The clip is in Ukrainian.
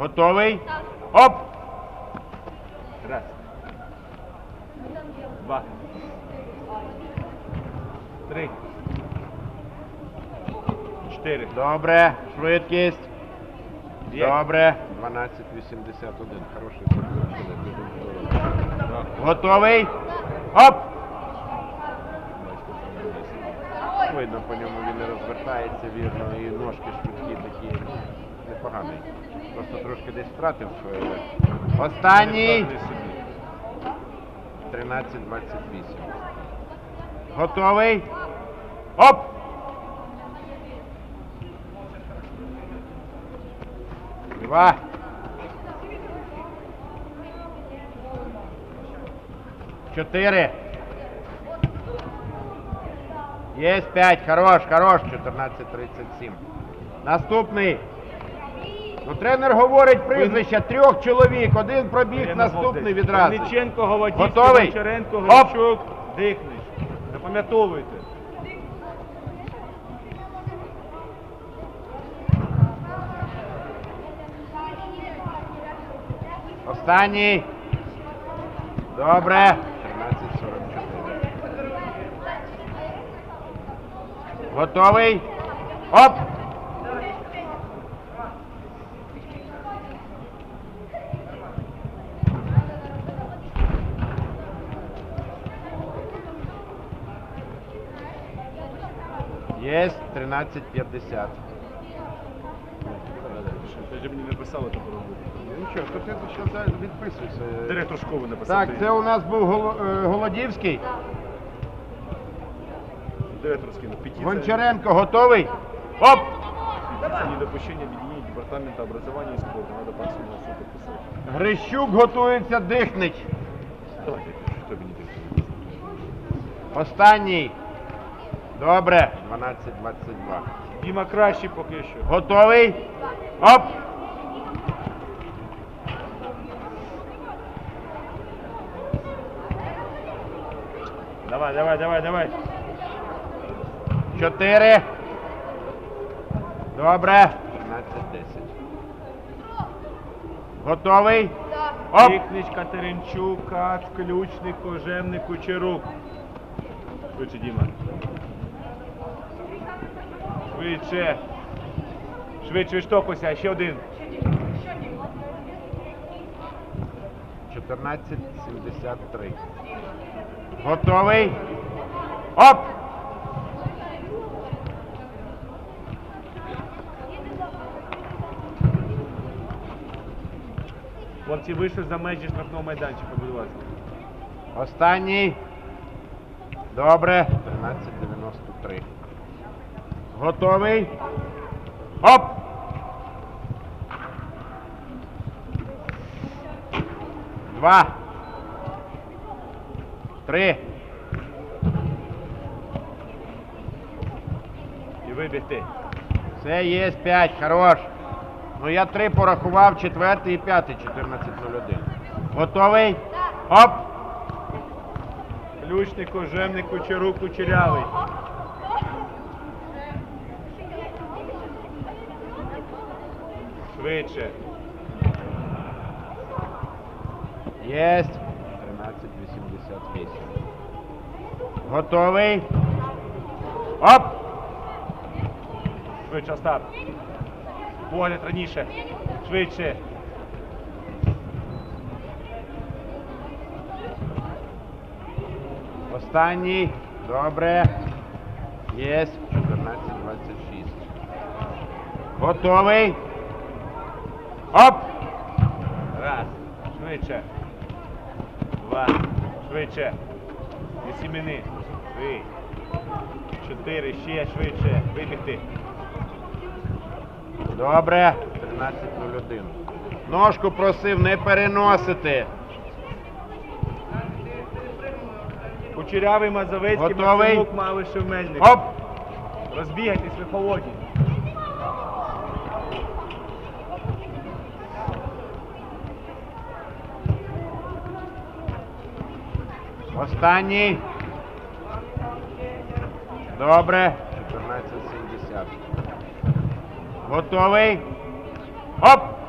Готовий? Оп! Раз. Два. Три. Чотири. Добре. Швидкість. Добре. 12.81. Хороший футбол. Готовий? Оп! Видно, по ньому він не розвертається вірно, і ножки швидкі такі непоганий. Просто трошки десь втратив Останній. 13-28. Готовий? Оп! Два. Чотири. Є п'ять. Хорош, хорош. 14.37. Наступний. Ну, тренер говорить прізвище трьох чоловік. Один пробіг, наступний відразу. Мельниченко, Голодівський, Готовий? Гончаренко, Оп! Грищук. Запам'ятовуйте. Останній. Добре. 13.44. Готовий? Оп! Є 13.50. Ти ж мені не писали, то. Ну нічого, то ти ще за- відписуйся. Директор школи написав. Так, це у нас був Голо- е, Голодівський. Директор скинув. Петиція. Гончаренко готовий? Оп! Петиція недопущення объединения департамента образования и спорта. Надо по всему суду подписать. Грищук готується дихнич. Давайте, что мне не Останній. Добре. 12.22. Діма кращий поки що. Готовий? Оп! Давай, давай, давай, давай. Чотири. Добре. 13.10. Готовий? Оп! Дихнич, Катеринчук, Кац, Ключник, Кожевник, Кучерук. Швидше, Діма. Швидше. Швидше відштовхуйся, ще один. 14.73. Готовий? Оп! Хлопці вийшли за межі штрафного майданчика, будь ласка. Останній. Добре. 13.93. Готовий? Оп! Два. Три. І вибігти. Це є п'ять. Хорош. Ну я три порахував, четвертий і п'ятий, 14.01. Готовий? Оп! Ключник, Кожевник, Кучерук, Кучерявий. Швидше. Єсть. 13.88. Готовий? Оп! Швидше, Остап. Погляд раніше. Швидше. Останній. Добре. Єсть. 14.26. Готовий? Оп! Раз. Швидше. Два. Швидше. Не сімени. Три. Чотири. Ще швидше. Вибігти. Добре. 13.01. Ножку просив не переносити. Кучерявий, Мазовецький, Готовий? Максимук, Малишев, Мельник. Оп! Розбігайтесь, ви холодні. Останній. Добре. 14.70. Готовий. Оп!